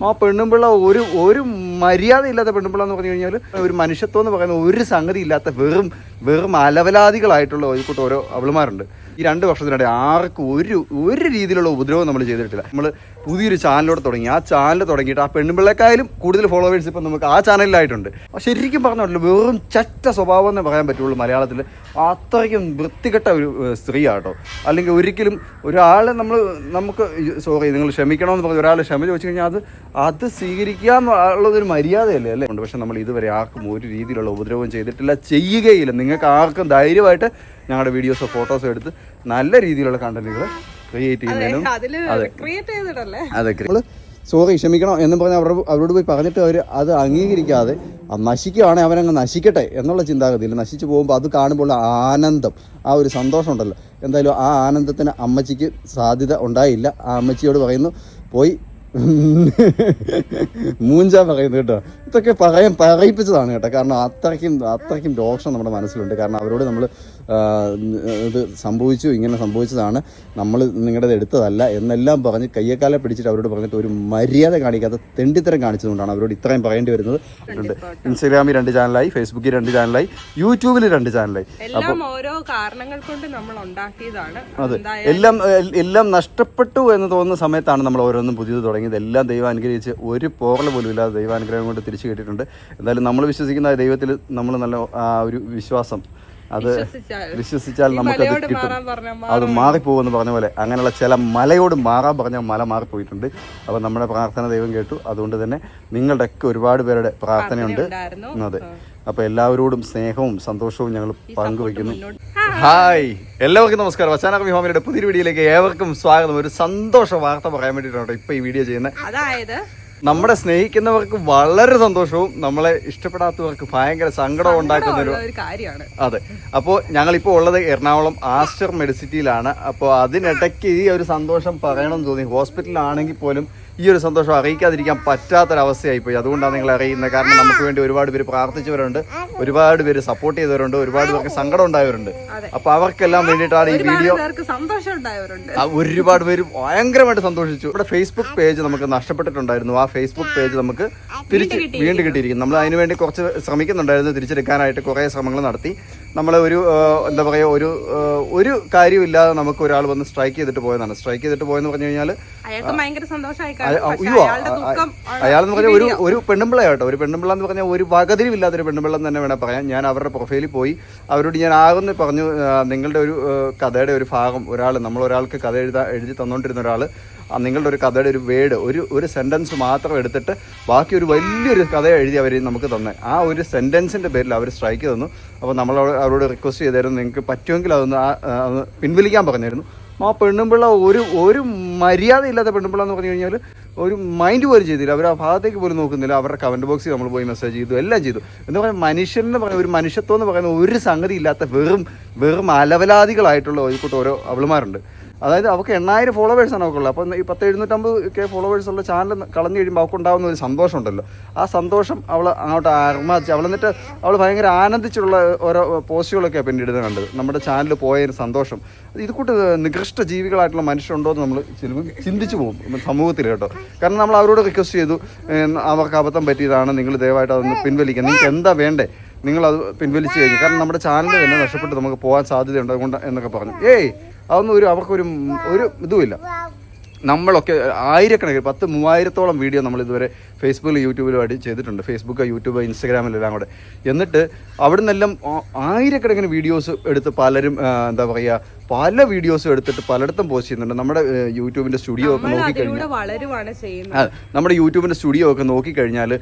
ആ പെണ്ണുമ്പിള്ള ഒരു ഒരു മര്യാദ ഇല്ലാത്ത എന്ന് പറഞ്ഞു കഴിഞ്ഞാൽ ഒരു മനുഷ്യത്വം എന്ന് പറയുന്ന ഒരു സംഗതി ഇല്ലാത്ത വെറും വെറും അലവലാദികളായിട്ടുള്ള ഒരു ഓരോ അവളുമാരുണ്ട്. ഈ രണ്ട് വർഷത്തിനിടെ ആർക്കും ഒരു ഒരു രീതിയിലുള്ള ഉപദ്രവം നമ്മൾ ചെയ്തിട്ടില്ല. നമ്മൾ പുതിയൊരു ചാനലോടെ തുടങ്ങി. ആ ചാനൽ തുടങ്ങിയിട്ട് ആ പെൺപിള്ളേക്കായാലും കൂടുതൽ ഫോളോവേഴ്സ് ഇപ്പം നമുക്ക് ആ ചാനലിലായിട്ടുണ്ട്. ശരിക്കും പറഞ്ഞോ വെറും ചറ്റ സ്വഭാവം എന്ന് പറയാൻ പറ്റുള്ളൂ മലയാളത്തിൽ അത്രയ്ക്കും വൃത്തികെട്ട ഒരു സ്ത്രീ ആട്ടോ അല്ലെങ്കിൽ ഒരിക്കലും ഒരാളെ നമ്മൾ നമുക്ക് സോറി നിങ്ങൾ ക്ഷമിക്കണമെന്ന് പറഞ്ഞ് ഒരാൾ ക്ഷമ ചോദിച്ചു കഴിഞ്ഞാൽ അത് അത് സ്വീകരിക്കുക എന്നുള്ളതൊരു മര്യാദയല്ലേ അല്ലേ? ഉണ്ട്. പക്ഷെ നമ്മൾ ഇതുവരെ ആർക്കും ഒരു രീതിയിലുള്ള ഉപദ്രവം ചെയ്തിട്ടില്ല ചെയ്യുകയില്ല. നിങ്ങൾക്ക് ആർക്കും ധൈര്യമായിട്ട് ഞങ്ങളുടെ വീഡിയോസോ ഫോട്ടോസോ എടുത്ത് നല്ല രീതിയിലുള്ള കണ്ടന്റുകൾ ക്രിയേറ്റ് ചെയ്യുന്നതിനും അതെ. അതൊക്കെ നമ്മൾ സോറി ക്ഷമിക്കണം എന്ന് പറഞ്ഞ് അവർ അവരോട് പോയി പറഞ്ഞിട്ട് അവർ അത് അംഗീകരിക്കാതെ അത് നശിക്കുകയാണെങ്കിൽ അവനങ്ങ് നശിക്കട്ടെ എന്നുള്ള ചിന്താഗതിയിൽ നശിച്ചു പോകുമ്പോൾ അത് കാണുമ്പോൾ ആനന്ദം ആ ഒരു സന്തോഷം ഉണ്ടല്ലോ. എന്തായാലും ആ ആനന്ദത്തിന് അമ്മച്ചിക്ക് സാധ്യത ഉണ്ടായില്ല. ആ അമ്മച്ചിയോട് പറയുന്നു പോയി മൂഞ്ച പറയുന്നത് കേട്ടോ. ഇതൊക്കെ പറയാൻ പറയിപ്പിച്ചതാണ് കേട്ടോ. കാരണം അത്രയ്ക്കും അത്രയ്ക്കും രോഷം നമ്മുടെ മനസ്സിലുണ്ട്. കാരണം അവരോട് നമ്മൾ ഇത് സംഭവിച്ചു ഇങ്ങനെ സംഭവിച്ചതാണ്. നമ്മൾ നിങ്ങളുടേത് എടുത്തതല്ല എന്നെല്ലാം പറഞ്ഞ് കയ്യേക്കാലെ പിടിച്ചിട്ട് അവരോട് പറഞ്ഞിട്ട് ഒരു മര്യാദ കാണിക്കാത്ത തെണ്ടിത്തരം കാണിച്ചതുകൊണ്ടാണ് അവരോട് ഇത്രയും പറയേണ്ടി വരുന്നത്. ഉണ്ട്. ഇൻസ്റ്റാഗ്രാമിൽ രണ്ട് ചാനലായി ഫേസ്ബുക്കിൽ രണ്ട് ചാനലായി യൂട്യൂബിൽ രണ്ട് ചാനലായി. എല്ലാം ഓരോ കാരണങ്ങൾ കൊണ്ട് നമ്മൾ ഉണ്ടാക്കിയതാണ്. അതെ. എല്ലാം എല്ലാം നഷ്ടപ്പെട്ടു എന്ന് തോന്നുന്ന സമയത്താണ് നമ്മൾ ഓരോന്നും പുതിയത് തുടങ്ങിയത്. എല്ലാം ദൈവം അനുഗ്രഹിച്ച് ഒരു പോറൽ പോലും ഇല്ലാതെ ദൈവാനുഗ്രഹം കൊണ്ട് തിരിച്ചു കിട്ടിയിട്ടുണ്ട്. എന്തായാലും നമ്മൾ വിശ്വസിക്കുന്ന ദൈവത്തിൽ നമ്മൾ നല്ല ഒരു വിശ്വാസം അത് വിശ്വസിച്ചാൽ. നമുക്ക് കിട്ടും. അത് മാറിപ്പോകുമെന്ന് പറഞ്ഞ പോലെ അങ്ങനെയുള്ള ചില മലയോട് മാറാൻ പറഞ്ഞ മല മാറിപ്പോയിട്ടുണ്ട്. അപ്പോൾ നമ്മുടെ പ്രാർത്ഥന ദൈവം കേട്ടു. അതുകൊണ്ട് തന്നെ നിങ്ങളുടെയൊക്കെ ഒരുപാട് പേരുടെ പ്രാർത്ഥനയുണ്ട്. അതെ. അപ്പോൾ എല്ലാവരോടും സ്നേഹവും സന്തോഷവും ഞങ്ങൾ പങ്കുവയ്ക്കുന്നു. ഹായ്. എല്ലാവർക്കും നമസ്കാരം. വച്ചാനക ഫാമിലിയുടെ പുതിയ വീഡിയോയിലേക്ക് ഏവർക്കും സ്വാഗതം. ഒരു സന്തോഷ വാർത്ത പറയാൻ വേണ്ടിയിട്ടാണ് ഇപ്പോൾ ഈ വീഡിയോ ചെയ്യുന്നത്. അതായത് നമ്മളെ സ്നേഹിക്കുന്നവർക്ക് വളരെ സന്തോഷവും നമ്മളെ ഇഷ്ടപ്പെടാത്തവർക്ക് ഭയങ്കര സങ്കടവും ഉണ്ടാക്കുന്ന ഒരു കാര്യമാണ്. അതെ. അപ്പോൾ ഞങ്ങളിപ്പോൾ ഉള്ളത് എറണാകുളം ആസ്റ്റർ മെഡിസിറ്റിയിലാണ്. അപ്പോൾ അതിനിടയ്ക്ക് ഈ ഒരു സന്തോഷം പറയണം തോന്നി. ഹോസ്പിറ്റലിലാണെങ്കിൽ പോലും ഈ ഒരു സന്തോഷം അറിയിക്കാതിരിക്കാൻ പറ്റാത്തൊരവസ്ഥയായിപ്പോയി അതുകൊണ്ടാണ് നിങ്ങൾ അറിയുന്നത്. കാരണം നമുക്ക് വേണ്ടി ഒരുപാട് പേര് പ്രാർത്ഥിച്ചവരുണ്ട്. ഒരുപാട് പേര് സപ്പോർട്ട് ചെയ്തവരുണ്ട്. ഒരുപാട് പേർക്ക് സങ്കടം ഉണ്ടായവരുണ്ട്. അപ്പൊ അവർക്കെല്ലാം വേണ്ടിയിട്ടാണ് ഈ വീഡിയോ ഒരുപാട് പേര് ഭയങ്കരമായിട്ട് സന്തോഷിച്ചു. ഇവിടെ ഫേസ്ബുക്ക് പേജ് നമുക്ക് നഷ്ടപ്പെട്ടിട്ടുണ്ടായിരുന്നു. ആ ഫേസ്ബുക്ക് പേജ് നമുക്ക് തിരിച്ച് വീണ്ടും കിട്ടിയിരിക്കുന്നു. നമ്മൾ അതിനുവേണ്ടി കുറച്ച് ശ്രമിക്കുന്നുണ്ടായിരുന്നു. തിരിച്ചെടുക്കാനായിട്ട് കുറേ ശ്രമങ്ങൾ നടത്തി. നമ്മൾ ഒരു എന്താ പറയുക ഒരു ഒരു കാര്യമില്ലാതെ നമുക്ക് ഒരാൾ വന്ന് സ്ട്രൈക്ക് ചെയ്തിട്ട് പോയതാണ്. സ്ട്രൈക്ക് ചെയ്തിട്ട് പോയെന്ന് പറഞ്ഞു കഴിഞ്ഞാൽ അയാൾക്ക് ഭയങ്കര സന്തോഷമായി അയാളെന്ന് പറഞ്ഞാൽ ഒരു ഒരു പെണ്ണുമ്പിള്ള കേട്ടോ. ഒരു പെണ്ണുമ്പിള്ള എന്ന് പറഞ്ഞാൽ ഒരു വകതിരിവില്ലാത്തൊരു ഒരു എന്ന് തന്നെ വേണം പറയാം ഞാൻ അവരുടെ പ്രൊഫൈലിൽ പോയി. അവരോട് ഞാൻ ആകുന്ന പറഞ്ഞു നിങ്ങളുടെ ഒരു കഥയുടെ ഒരു ഭാഗം ഒരാൾ നമ്മൾ ഒരാൾക്ക് കഥ എഴുതാ എഴുതി തന്നുകൊണ്ടിരുന്ന ഒരാൾ നിങ്ങളുടെ ഒരു കഥയുടെ ഒരു വേഡ് ഒരു ഒരു സെന്റൻസ് മാത്രം എടുത്തിട്ട് ബാക്കി ഒരു വലിയൊരു കഥ എഴുതി അവർ നമുക്ക് തന്നെ. ആ ഒരു സെന്റൻസിന്റെ പേരിൽ അവർ സ്ട്രൈക്ക് തന്നു. അപ്പോൾ നമ്മൾ അവരോട് റിക്വസ്റ്റ് ചെയ്തായിരുന്നു നിങ്ങൾക്ക് പറ്റുമെങ്കിൽ അതൊന്ന് പിൻവലിക്കാൻ പറഞ്ഞായിരുന്നു ആ പെണ്ണുമ്പിള്ള ഒരു ഒരു മര്യാദ ഇല്ലാത്ത പെണ്ണുമ്പിള്ള എന്ന് പറഞ്ഞു കഴിഞ്ഞാൽ ഒരു മൈൻഡ് പോലും ചെയ്തില്ല. അവർ ആ ഭാഗത്തേക്ക് പോലും നോക്കുന്നില്ല. അവരുടെ കമന്റ് ബോക്സിൽ നമ്മൾ പോയി മെസ്സേജ് ചെയ്തു. എല്ലാം ചെയ്തു. എന്ന് പറയുന്നത് മനുഷ്യൻ എന്ന് പറയുന്ന ഒരു മനുഷ്യത്വം എന്ന് പറയുന്ന ഒരു സംഗതി ഇല്ലാത്ത വെറും വെറും അലവലാദികളായിട്ടുള്ള ഒരു കൂട്ടം ഓരോ അവളുമാരുണ്ട്. അതായത് അവൾക്ക് എണ്ണായിരം ഫോളോവേഴ്സാണ് അവൾക്കുള്ളത് അപ്പോൾ ഈ പത്ത് എഴുന്നൂറ്റമ്പത് കെ ഫോളോവേഴ്സ് ഉള്ള ചാനൽ കളഞ്ഞു കഴിയുമ്പോൾ അവൾക്ക് ഉണ്ടാകുന്ന ഒരു സന്തോഷം ഉണ്ടല്ലോ ആ സന്തോഷം അവൾ അങ്ങോട്ട് അർമാച്ച് അവൾ എന്നിട്ട് അവൾ ഭയങ്കര ആനന്ദിച്ചുള്ള ഓരോ പോസ്റ്റുകളൊക്കെയാണ് പിന്നീട് കണ്ടത്. നമ്മുടെ ചാനൽ പോയ ഒരു സന്തോഷം. ഇത് കൂട്ട് നികൃഷ്ട ജീവികളായിട്ടുള്ള മനുഷ്യരുണ്ടോ എന്ന് നമ്മൾ ചിലപ്പോൾ ചിന്തിച്ചു പോകും. സമൂഹത്തിൽ കേട്ടോ. കാരണം നമ്മൾ അവരോട് റിക്വസ്റ്റ് ചെയ്തു അവർക്ക് അബദ്ധം പറ്റിയതാണ്. നിങ്ങൾ ദയവായിട്ട് അതൊന്ന് പിൻവലിക്കുക. നിങ്ങൾക്ക് എന്താ വേണ്ടേ? നിങ്ങളത് പിൻവലിച്ചു കഴിഞ്ഞു. കാരണം നമ്മുടെ ചാനൽ തന്നെ നഷ്ടപ്പെട്ട് നമുക്ക് പോകാൻ സാധ്യതയുണ്ട് അതുകൊണ്ട് എന്നൊക്കെ പറഞ്ഞു. ഏയ് അതൊന്നും ഒരു അവർക്കൊരു ഒരു ഇതുമില്ല. നമ്മളൊക്കെ ആയിരക്കണക്കിന് പത്ത് മൂവായിരത്തോളം വീഡിയോ നമ്മൾ ഇതുവരെ ഫേസ്ബുക്കിൽ യൂട്യൂബിലുമായിട്ട് ചെയ്തിട്ടുണ്ട്. ഫേസ്ബുക്ക് യൂട്യൂബ് ഇൻസ്റ്റാഗ്രാമിലെല്ലാം കൂടെ. എന്നിട്ട് അവിടെ നിന്നെല്ലാം ആയിരക്കണക്കിന് വീഡിയോസ് എടുത്ത് പലരും എന്താ പറയുക പല വീഡിയോസും എടുത്തിട്ട് പലയിടത്തും പോസ്റ്റ് ചെയ്യുന്നുണ്ട്. നമ്മുടെ യൂട്യൂബിന്റെ സ്റ്റുഡിയോ ഒക്കെ നോക്കി നോക്കിക്കഴിഞ്ഞാൽ നമ്മുടെ യൂട്യൂബിന്റെ സ്റ്റുഡിയോ ഒക്കെ നോക്കിക്കഴിഞ്ഞാൽ കഴിഞ്ഞാൽ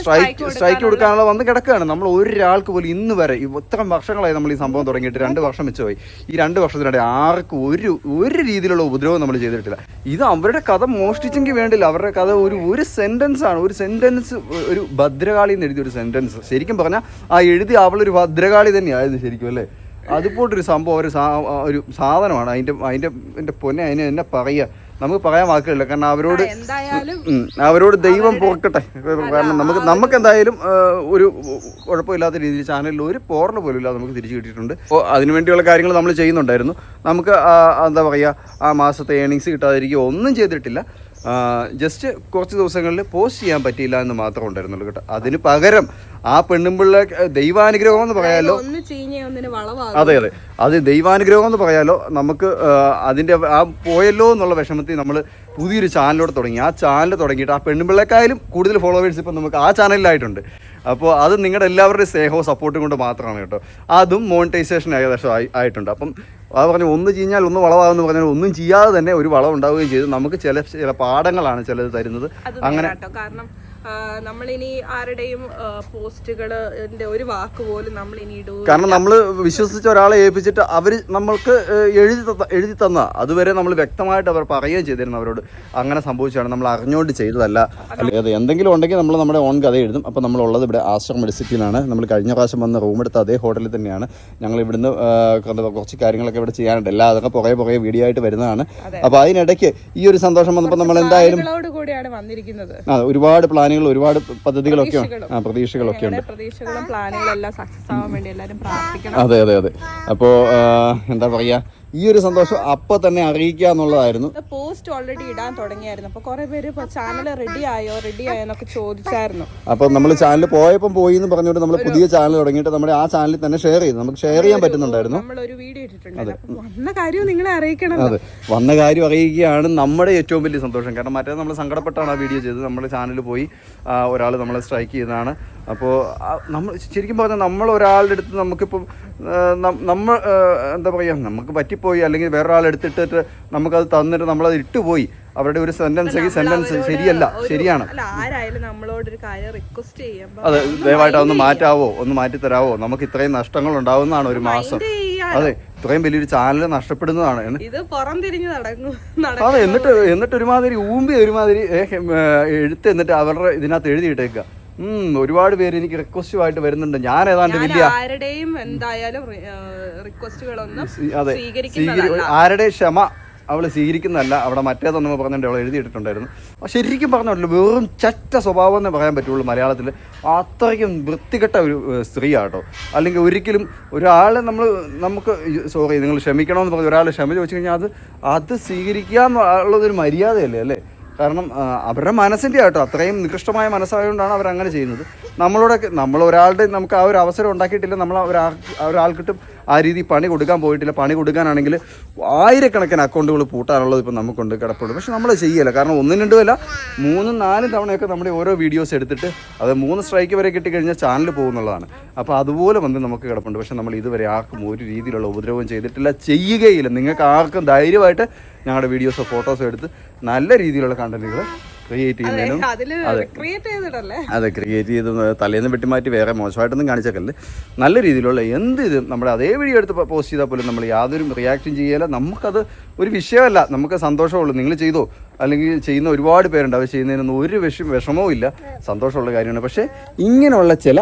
സ്ട്രൈക്ക് സ്ട്രൈക്ക് കൊടുക്കാനുള്ള വന്ന് കിടക്കുകയാണ്. നമ്മൾ ഒരാൾക്ക് പോലും ഇന്ന് വരെ ഈ ഇത്രയും വർഷങ്ങളായി നമ്മൾ ഈ സംഭവം തുടങ്ങിയിട്ട് രണ്ട് വർഷം വെച്ചുപോയി ഈ രണ്ട് വർഷത്തിനിടെ ആർക്കും ഒരു ഒരു രീതിയിലുള്ള ഉപദ്രവം നമ്മൾ ചെയ്തിട്ടില്ല. ഇത് അവരുടെ കഥ മോഷ്ടിച്ചെങ്കിൽ വേണ്ടില്ല. അവരുടെ കഥ ഒരു ഒരു സെന്റൻസ് ആണ്. ഒരു സെന്റൻസ് ഒരു ഭദ്രകാളി എന്ന് എഴുതിയ ഒരു സെന്റൻസ് ശരിക്കും പറഞ്ഞാൽ ആ എഴുതി അവളൊരു ഭദ്രകാളി തന്നെയായത് ശരിക്കും അല്ലേ? അതുപോലൊരു സംഭവം ഒരു സാ ഒരു സാധനമാണ്. അതിന്റെ അതിന്റെ എന്റെ പൊന്നെ അതിനെ എന്നെ പറയുക. നമുക്ക് പറയാൻ വാക്കുകളില്ല കാരണം അവരോട് അവരോട് ദൈവം പോക്കട്ടെ കാരണം നമുക്ക് നമുക്ക് എന്തായാലും ഒരു കുഴപ്പമില്ലാത്ത രീതിയിൽ ചാനലിൽ ഒരു പോറിന് പോലും ഇല്ലാതെ നമുക്ക് തിരിച്ചു കിട്ടിയിട്ടുണ്ട്. അപ്പോൾ അതിനുവേണ്ടിയുള്ള കാര്യങ്ങൾ നമ്മൾ ചെയ്യുന്നുണ്ടായിരുന്നു. നമുക്ക് എന്താ പറയുക ആ മാസത്തെ ഏണിങ്സ് കിട്ടാതിരിക്കുക ഒന്നും ചെയ്തിട്ടില്ല. ജസ്റ്റ് കുറച്ച് ദിവസങ്ങളിൽ പോസ്റ്റ് ചെയ്യാൻ പറ്റിയില്ല എന്ന് മാത്രം ഉണ്ടായിരുന്നുള്ളൂ കേട്ടോ. അതിന് പകരം ആ പെണ്ണുമ്പിള്ള ദൈവാനുഗ്രഹം എന്ന് പറയാലോ അതെ അതെ. അത് ദൈവാനുഗ്രഹം എന്ന് പറയാലോ നമുക്ക് അതിന്റെ അതിന്റെ ആ പോയല്ലോ എന്നുള്ള വിഷമത്തിൽ നമ്മൾ പുതിയൊരു ചാനലോടെ തുടങ്ങി. ആ ചാനൽ തുടങ്ങിയിട്ട് ആ പെണ്ണുമ്പിള്ളക്കായാലും കൂടുതൽ ഫോളോവേഴ്സ് ഇപ്പം നമുക്ക് ആ ചാനലിലായിട്ടുണ്ട്. അപ്പോൾ അത് നിങ്ങളുടെ എല്ലാവരുടെയും സ്നേഹവും സപ്പോർട്ടും കൊണ്ട് മാത്രമാണ് കേട്ടോ. അതും മോണിറ്റൈസേഷൻ ഏകദേശം ആയി ആയിട്ടുണ്ട്. അപ്പം അത് പറഞ്ഞു ഒന്ന് ചീഞ്ഞാൽ ഒന്ന് വളവാകുമെന്ന് പറഞ്ഞാൽ ഒന്നും ചെയ്യാതെ തന്നെ ഒരു വളം ഉണ്ടാവുകയും ചെയ്തു. നമുക്ക് ചില ചില പാഠങ്ങളാണ് ചിലത് തരുന്നത്. അങ്ങനെ കാരണം നമ്മളിനി ആരുടെയും പോസ്റ്റുകളിന്റെ ഒരു വാക്ക് പോലും നമ്മൾ ഇനി ഇടൂ കാരണം നമ്മൾ വിശ്വസിച്ച ഒരാളെ ഏൽപ്പിച്ചിട്ട് അവർ നമ്മൾക്ക് എഴുതി എഴുതി തന്ന. അതുവരെ നമ്മൾ വ്യക്തമായിട്ട് അവർ പറയുകയും ചെയ്തിരുന്നു അവരോട്. അങ്ങനെ സംഭവിച്ചാണ് നമ്മൾ അറിഞ്ഞുകൊണ്ട് ചെയ്തതല്ല. അല്ലെങ്കിൽ എന്തെങ്കിലും ഉണ്ടെങ്കിൽ നമ്മൾ നമ്മുടെ ഓൺ കഥ എഴുതും. അപ്പോൾ നമ്മളുള്ളത് ഇവിടെ ആശ്രമ മെഡിസിറ്റിയിലാണ് നമ്മൾ കഴിഞ്ഞ പ്രാവശ്യം വന്ന റൂം എടുത്ത അതേ ഹോട്ടലിൽ തന്നെയാണ്. ഞങ്ങൾ ഇവിടുന്ന് കുറച്ച് കാര്യങ്ങളൊക്കെ ഇവിടെ ചെയ്യാനുണ്ട്. എല്ലാ അതൊക്കെ പുറകെ പുറകെ വീഡിയോ ആയിട്ട് വരുന്നതാണ്. അപ്പോൾ അതിനിടയ്ക്ക് ഈ ഒരു സന്തോഷം വന്നപ്പോൾ നമ്മൾ എന്തായാലും പ്ലാനുകളോട് കൂടിയാണ് വന്നിരിക്കുന്നത്. ഒരുപാട് പ്ലാനുകൾ ഒരുപാട് പദ്ധതികളൊക്കെ ഉണ്ട്. ആ പ്രതീക്ഷകളൊക്കെ ഉണ്ട്. പ്രതീക്ഷകളും പ്ലാനുകളും എല്ലാം സക്സസ് ആവാൻ വേണ്ടി എല്ലാവരും പ്രാർത്ഥിക്കണം. അതെ അതെ അതെ. അപ്പോൾ എന്താ പറയുക ഈ ഒരു സന്തോഷം അപ്പൊ തന്നെ അറിയിക്കുക എന്നുള്ളതായിരുന്നു. പോസ്റ്റ് ഓൾറെഡി ഇടാൻ തുടങ്ങിയായിരുന്നു. അപ്പൊ കുറെ പേര് ചാനൽ റെഡി ആയോ റെഡി ആയോ എന്നൊക്കെ ചോദിച്ചായിരുന്നു. അപ്പൊ നമ്മൾ ചാനൽ പോയപ്പോൾ പോയി എന്ന് പറഞ്ഞുകൊണ്ട് നമ്മൾ പുതിയ ചാനൽ തുടങ്ങിയിട്ട് നമ്മുടെ ആ ചാനലിൽ തന്നെ ഷെയർ ചെയ്തു. നമുക്ക് ഷെയർ ചെയ്യാൻ പറ്റുന്നുണ്ടായിരുന്നു. നമ്മൾ ഒരു വീഡിയോ ഇട്ടിട്ടുണ്ട് വന്ന കാര്യം നിങ്ങളെ അറിയിക്കണം. അതെ. വന്ന കാര്യം അറിയിക്കുകയാണ് നമ്മുടെ ഏറ്റവും വലിയ സന്തോഷം. കാരണം മറ്റേ നമ്മൾ സങ്കടപ്പെട്ടാണ് ആ വീഡിയോ ചെയ്തത്. നമ്മുടെ ചാനലിൽ പോയി ഒരാൾ നമ്മളെ സ്ട്രൈക്ക് ചെയ്തതാണ്. അപ്പോൾ നമ്മൾ ശരിക്കും പറഞ്ഞാൽ നമ്മൾ ഒരാളുടെ അടുത്ത് നമുക്കിപ്പം നമ്മൾ എന്താ പറയുക നമുക്ക് പറ്റിപ്പോയി അല്ലെങ്കിൽ എടുത്തിട്ടിട്ട് നമുക്കത് തന്നിട്ട് നമ്മളത് ഇട്ടുപോയി. അവരുടെ ഒരു സെന്റൻസ് ഈ സെന്റൻസ് ശരിയല്ല ശരിയാണ്. അതെ ദയവായിട്ട് അതൊന്ന് മാറ്റാവോ ഒന്ന് മാറ്റി തരാവോ നമുക്ക് ഇത്രയും നഷ്ടങ്ങൾ ഉണ്ടാവുന്നതാണ് ഒരു മാസം. അതെ ഇത്രയും വലിയൊരു ചാനൽ നഷ്ടപ്പെടുന്നതാണ്. അതെ എന്നിട്ട് എന്നിട്ട് ഒരുമാതിരി ഊമ്പി ഒരുമാതിരി എഴുത്ത് എന്നിട്ട് അവരുടെ ഇതിനകത്ത് എഴുതിയിട്ടേക്കുക ഒരുപാട് പേര് എനിക്ക് റിക്വസ്റ്റുമായിട്ട് വരുന്നുണ്ട്. ഞാൻ ഏതാണ്ട് വലിയ ആരുടെയും എന്തായാലും റിക്വസ്റ്റുകളൊന്നും അതെ ആരുടെ ക്ഷമ അവൾ സ്വീകരിക്കുന്നതല്ല. അവിടെ മറ്റേതൊന്നും പറഞ്ഞിട്ട് അവൾ എഴുതിയിട്ടുണ്ടായിരുന്നു ശരിക്കും പറഞ്ഞല്ലോ വെറും ചറ്റ സ്വഭാവം എന്നേ പറയാൻ പറ്റുള്ളൂ മലയാളത്തിൽ അത്രയ്ക്കും വൃത്തികെട്ട ഒരു സ്ത്രീ ആട്ടോ അല്ലെങ്കിൽ ഒരിക്കലും ഒരാളെ നമ്മൾ നമുക്ക് സോറി നിങ്ങൾ ക്ഷമിക്കണമെന്ന് പറഞ്ഞ് ഒരാൾ ക്ഷമ ചോദിച്ചു കഴിഞ്ഞാൽ അത് അത് സ്വീകരിക്കുക എന്നുള്ളതൊരു മര്യാദയല്ലേ അല്ലേ? കാരണം അവരുടെ മനസ്സിന്റെ ആട്ടോ അത്രയും നികൃഷ്ടമായ മനസ്സായതുകൊണ്ടാണ് അവർ അങ്ങനെ ചെയ്യുന്നത്. നമ്മളോടൊക്കെ നമ്മൾ ഒരാളുടെ നമുക്ക് ആ ഒരു അവസരം ഉണ്ടാക്കിയിട്ടില്ല നമ്മൾ ഒരാൾ ഒരാൾക്കിട്ടും ആ രീതി പണി കൊടുക്കാൻ പോയിട്ടില്ല. പണി കൊടുക്കാനാണെങ്കിൽ ആയിരക്കണക്കിന് അക്കൗണ്ടുകൾ പൂട്ടാനുള്ളത് ഇപ്പം നമുക്കുണ്ട് കിടപ്പുണ്ട്. പക്ഷെ നമ്മൾ ചെയ്യല്ല. കാരണം ഒന്നും രണ്ടുമല്ല മൂന്നും നാലും തവണയൊക്കെ നമ്മുടെ ഓരോ വീഡിയോസ് എടുത്തിട്ട് അത് മൂന്ന് സ്ട്രൈക്ക് വരെ കിട്ടിക്കഴിഞ്ഞാൽ ചാനൽ പോകുന്നുള്ളതാണ്. അപ്പോൾ അതുപോലെ വന്ന് നമുക്ക് കിടപ്പുണ്ട്. പക്ഷെ നമ്മൾ ഇതുവരെ ആർക്കും ഒരു രീതിയിലുള്ള ഉപദ്രവം ചെയ്തിട്ടില്ല ചെയ്യുകയില്ല. നിങ്ങൾക്ക് ആർക്കും ധൈര്യമായിട്ട് ഞങ്ങളുടെ വീഡിയോസോ ഫോട്ടോസോ എടുത്ത് നല്ല രീതിയിലുള്ള കണ്ടന്റുകൾ ക്രിയേറ്റ് ചെയ്യുന്നതിനും അതെ. ക്രിയേറ്റ് ചെയ്ത് തലേന്ന് വെട്ടിമാറ്റി വേറെ മോശമായിട്ടൊന്നും കാണിച്ചേക്കല്ലേ നല്ല രീതിയിലുള്ള എന്ത് ഇത് നമ്മൾ അതേ വീഡിയോ എടുത്ത് പോസ്റ്റ് ചെയ്താൽ പോലും നമ്മൾ യാതൊരു റിയാക്ഷൻ ചെയ്യല. നമുക്കത് ഒരു വിഷയമല്ല. നമുക്ക് സന്തോഷമുള്ളൂ. നിങ്ങൾ ചെയ്തോ? അല്ലെങ്കിൽ ചെയ്യുന്ന ഒരുപാട് പേരുണ്ട്. അവർ ചെയ്യുന്നതിനൊന്നും ഒരു വിഷ വിഷമവും ഇല്ല. സന്തോഷമുള്ള കാര്യമാണ്. പക്ഷേ ഇങ്ങനെയുള്ള ചില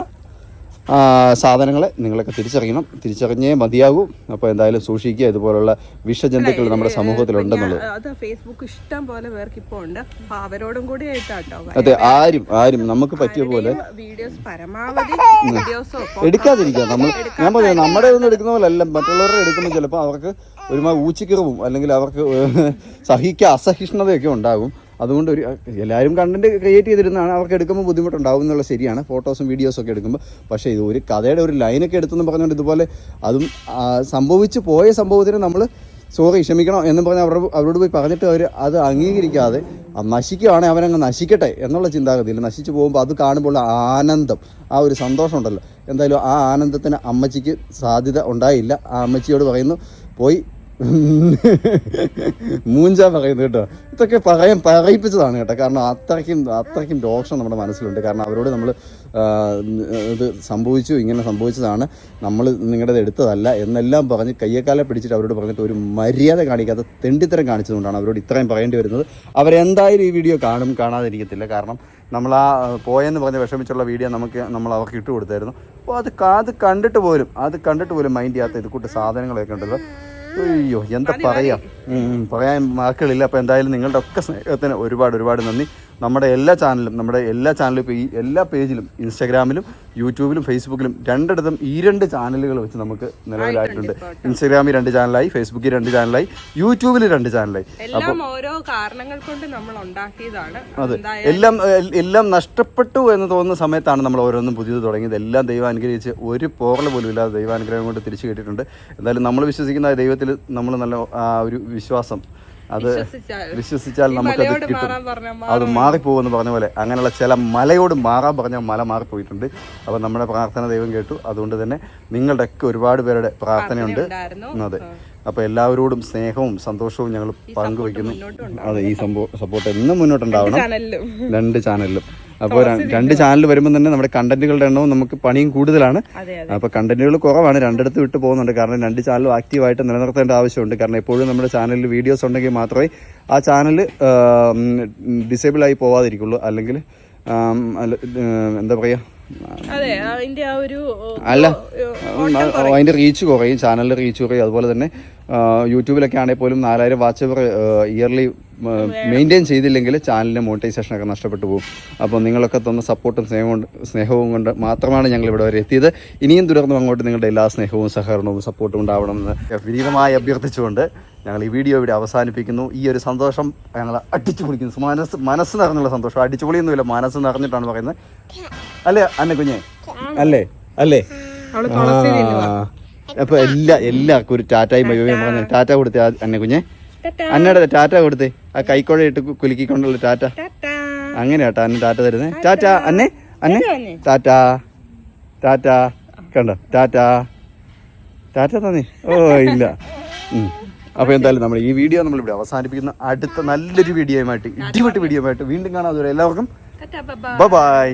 സാധനങ്ങളെ നിങ്ങളൊക്കെ തിരിച്ചറിയണം. തിരിച്ചറിഞ്ഞേ മതിയാകൂ. അപ്പോൾ എന്തായാലും സൂക്ഷിക്കുക. ഇതുപോലുള്ള വിഷജന്തുക്കൾ നമ്മുടെ സമൂഹത്തിലുണ്ടെന്നുള്ളത്. അത് ഫേസ്ബുക്ക് ഇഷ്ടം പോലെ പേർക്ക് ഇപ്പോൾ ഉണ്ട്. അവരോടും കൂടി ആയിട്ടാട്ടോ. അതെ ആരും ആരും നമുക്ക് പറ്റിയ പോലെ വീഡിയോസ് പരമാവധി വീഡിയോസോ എടുക്കാതിരിക്കുക. നമ്മൾ ഞാൻ പറയാം നമ്മുടെ ഒന്നും എടുക്കുന്ന പോലെ അല്ല മറ്റുള്ളവരുടെ എടുക്കുമ്പോൾ ചിലപ്പോൾ അവർക്ക് ഒരുമാതിരി ഊച്ചിക്കറവും. അല്ലെങ്കിൽ അവർക്ക് സഹിക്ക അസഹിഷ്ണുതയൊക്കെ ഉണ്ടാകും. അതുകൊണ്ട് ഒരു എല്ലാവരും കണ്ടന്റ് ക്രിയേറ്റ് ചെയ്തിരുന്നതാണ് അവർക്ക് എടുക്കുമ്പോൾ ബുദ്ധിമുട്ടുണ്ടാവും എന്നുള്ള ശരിയാണ്. ഫോട്ടോസും വീഡിയോസും ഒക്കെ എടുക്കുമ്പോൾ. പക്ഷേ ഇത് ഒരു കഥയുടെ ഒരു ലൈനൊക്കെ എടുത്തെന്ന് പറഞ്ഞുകൊണ്ട് ഇതുപോലെ അതും സംഭവിച്ചു പോയ സംഭവത്തിന് നമ്മൾ സോറി ക്ഷമിക്കണം എന്ന് പറഞ്ഞ് അവരോട് അവരോട് പോയി പറഞ്ഞിട്ട് അവർ അത് അംഗീകരിക്കാതെ നശിക്കുകയാണെങ്കിൽ അവരങ്ങ് നശിക്കട്ടെ എന്നുള്ള ചിന്താഗതിയിൽ നശിച്ചു പോകുമ്പോൾ അത് കാണുമ്പോൾ ആനന്ദം ആ ഒരു സന്തോഷം ഉണ്ടല്ലോ. എന്തായാലും ആ ആനന്ദത്തിന് അമ്മച്ചിക്ക് സാധ്യത ഉണ്ടായില്ല. ആ അമ്മച്ചിയോട് പറയുന്നു പോയി മൂഞ്ച പറയുന്നു കേട്ടോ. ഇതൊക്കെ പറയാൻ പറയിപ്പിച്ചതാണ് കേട്ടോ. കാരണം അത്രയ്ക്കും അത്രയ്ക്കും രോഷം നമ്മുടെ മനസ്സിലുണ്ട്. കാരണം അവരോട് നമ്മൾ ഇത് സംഭവിച്ചു ഇങ്ങനെ സംഭവിച്ചതാണ്. നമ്മൾ നിങ്ങളുടേത് എടുത്തതല്ല എന്നെല്ലാം പറഞ്ഞ് കയ്യേക്കാലെ പിടിച്ചിട്ട് അവരോട് പറഞ്ഞിട്ട് ഒരു മര്യാദ കാണിക്കാതെ തെണ്ടിത്തരം കാണിച്ചതുകൊണ്ടാണ് അവരോട് ഇത്രയും പറയേണ്ടി വരുന്നത്. അവരെന്തായാലും ഈ വീഡിയോ കാണും കാണാതിരിക്കത്തില്ല. കാരണം നമ്മൾ ആ പോയെന്ന് പറഞ്ഞ് വിഷമിച്ചുള്ള വീഡിയോ നമുക്ക് നമ്മൾ അവർക്ക് ഇട്ട് കൊടുത്തായിരുന്നു. അപ്പോൾ അത് അത് കണ്ടിട്ട് പോലും അത് കണ്ടിട്ട് പോലും മൈൻഡ് ചെയ്യാത്ത ഇത് കൂട്ട് സാധനങ്ങളൊക്കെ ഉണ്ടല്ലോ. അയ്യോ എന്താ പറയാ? പറയാൻ വാക്കുകളില്ല അപ്പോൾ എന്തായാലും നിങ്ങളുടെ ഒക്കെ സ്നേഹത്തിന് ഒരുപാട് ഒരുപാട് നന്ദി. നമ്മുടെ എല്ലാ ചാനലും നമ്മുടെ എല്ലാ ചാനലും ഈ എല്ലാ പേജിലും ഇൻസ്റ്റാഗ്രാമിലും യൂട്യൂബിലും ഫേസ്ബുക്കിലും രണ്ടിടത്തും ഈ രണ്ട് ചാനലുകൾ വെച്ച് നമുക്ക് നിലവിലായിട്ടുണ്ട്. ഇൻസ്റ്റാഗ്രാമിൽ രണ്ട് ചാനലായി ഫേസ്ബുക്കിൽ രണ്ട് ചാനലായി യൂട്യൂബിൽ രണ്ട് ചാനലായി. എല്ലാം ഓരോ കാരണങ്ങൾ കൊണ്ട് നമ്മൾ ഉണ്ടാക്കിയതാണ്. എന്തായാലും എല്ലാം എല്ലാം നഷ്ടപ്പെട്ടു എന്ന് തോന്നുന്ന സമയത്താണ് നമ്മൾ ഓരോന്നും പുതിയത് തുടങ്ങിയത്. എല്ലാം ദൈവം അനുഗ്രഹിച്ച് ഒരു പോറൽ പോലും ഇല്ലാതെ ദൈവാനുഗ്രഹം കൊണ്ട് തിരിച്ചു കിട്ടിയിട്ടുണ്ട്. എന്തായാലും നമ്മൾ വിശ്വസിക്കുന്ന ആ ദൈവത്തിൽ നമ്മൾ നല്ല ആ ഒരു വിശ്വാസം. അത് വിശ്വസിച്ചാൽ. നമുക്ക് നമുക്കത് കിട്ടും. അത് മാറിപ്പോകുമെന്ന് പറഞ്ഞ പോലെ അങ്ങനെയുള്ള ചില മലയോട് മാറാൻ പറഞ്ഞാൽ മല മാറിപ്പോയിട്ടുണ്ട്. അപ്പോൾ നമ്മുടെ പ്രാർത്ഥന ദൈവം കേട്ടു. അതുകൊണ്ട് തന്നെ നിങ്ങളുടെയൊക്കെ ഒരുപാട് പേരുടെ പ്രാർത്ഥനയുണ്ട്. അതെ. അപ്പോൾ എല്ലാവരോടും സ്നേഹവും സന്തോഷവും ഞങ്ങൾ പങ്കുവയ്ക്കുന്നു. അതെ ഈ സപ്പോർട്ട് എന്നും മുന്നോട്ടുണ്ടാവണം. രണ്ട് ചാനലിലും. അപ്പോൾ രണ്ട് ചാനൽ വരുമ്പോൾ തന്നെ നമ്മുടെ കണ്ടന്റുകളുടെ എണ്ണവും നമുക്ക് പണിയും കൂടുതലാണ്. അപ്പോൾ കണ്ടന്റുകൾ കുറവാണ്. രണ്ടിടത്ത് വിട്ടു പോകുന്നുണ്ട്. കാരണം രണ്ട് ചാനലും ആക്റ്റീവായിട്ട് നിലനിർത്തേണ്ട ആവശ്യമുണ്ട്. കാരണം എപ്പോഴും നമ്മുടെ ചാനലിൽ വീഡിയോസ് ഉണ്ടെങ്കിൽ മാത്രമേ ആ ചാനൽ ഡിസേബിൾ ആയി പോവാതിരിക്കുള്ളൂ. അല്ലെങ്കിൽ എന്താ പറയുക അതെ അതിന്റെ ആ ഒരു ഓ, അല്ല അതിന്റെ റീച്ച് കുറയും ചാനലിന്റെ റീച്ച് കുറയും. അതുപോലെ തന്നെ യൂട്യൂബിലൊക്കെ ആണെങ്കിൽ പോലും നാലായിരം വാച്ച് അവർ ഇയർലി മെയിന്റെയിൻ ചെയ്തില്ലെങ്കിൽ ചാനലിന്റെ മോണിറ്റൈസേഷൻ ഒക്കെ നഷ്ടപ്പെട്ടു പോകും. അപ്പോൾ നിങ്ങളൊക്കെ തന്ന സപ്പോർട്ടും സ്നേഹവും കൊണ്ട് സ്നേഹവും കൊണ്ട് മാത്രമാണ് ഞങ്ങൾ ഇവിടെ വരെ എത്തിയത്. ഇനിയും തുടർന്നും അങ്ങോട്ട് നിങ്ങളുടെ എല്ലാ സ്നേഹവും സഹകരണവും സപ്പോർട്ടും ഉണ്ടാവണമെന്ന് വിനീതമായി അഭ്യർത്ഥിച്ചുകൊണ്ട് ഞങ്ങൾ ഈ വീഡിയോ ഇവിടെ അവസാനിപ്പിക്കുന്നു. ഈ ഒരു സന്തോഷം ഞങ്ങൾ അടിച്ചു പൊളിക്കുന്നു. മനസ്സ് മനസ്സ് നിറഞ്ഞുള്ള സന്തോഷം. അടിച്ചു പൊളിയൊന്നുമില്ല മനസ്സ് നിറഞ്ഞിട്ടാണ് പറയുന്നത്. അല്ലേ അന്നെ കുഞ്ഞെ? അല്ലേ അല്ലേ. അപ്പൊ എല്ലാ എല്ലാവർക്കും ഒരു ടാറ്റായും ബൈബയും പറഞ്ഞു ടാറ്റ കൊടുത്തേ അന്നെ കുഞ്ഞെ. അന്നയുടെ ടാറ്റ കൊടുത്തേ. ആ കൈക്കോഴ ഇട്ട് കുലുക്കിക്കൊണ്ടുള്ള ടാറ്റ. അങ്ങനെയാട്ടാ അന്നെ ടാറ്റ തരുന്നേ. ടാറ്റ. അന്നെ അന്നെ. ടാറ്റ ടാറ്റ. കണ്ടോ? ടാറ്റ. ടാറ്റ തന്നെ. ഓ ഇല്ല. ഉം. അപ്പൊ എന്തായാലും നമ്മൾ ഈ വീഡിയോ നമ്മൾ ഇവിടെ അവസാനിപ്പിക്കുന്ന അടുത്ത നല്ലൊരു വീഡിയോയുമായിട്ട് ഇടിവെട്ട് വീഡിയോയുമായിട്ട് വീണ്ടും കാണാതെ എല്ലാവർക്കും. ബൈ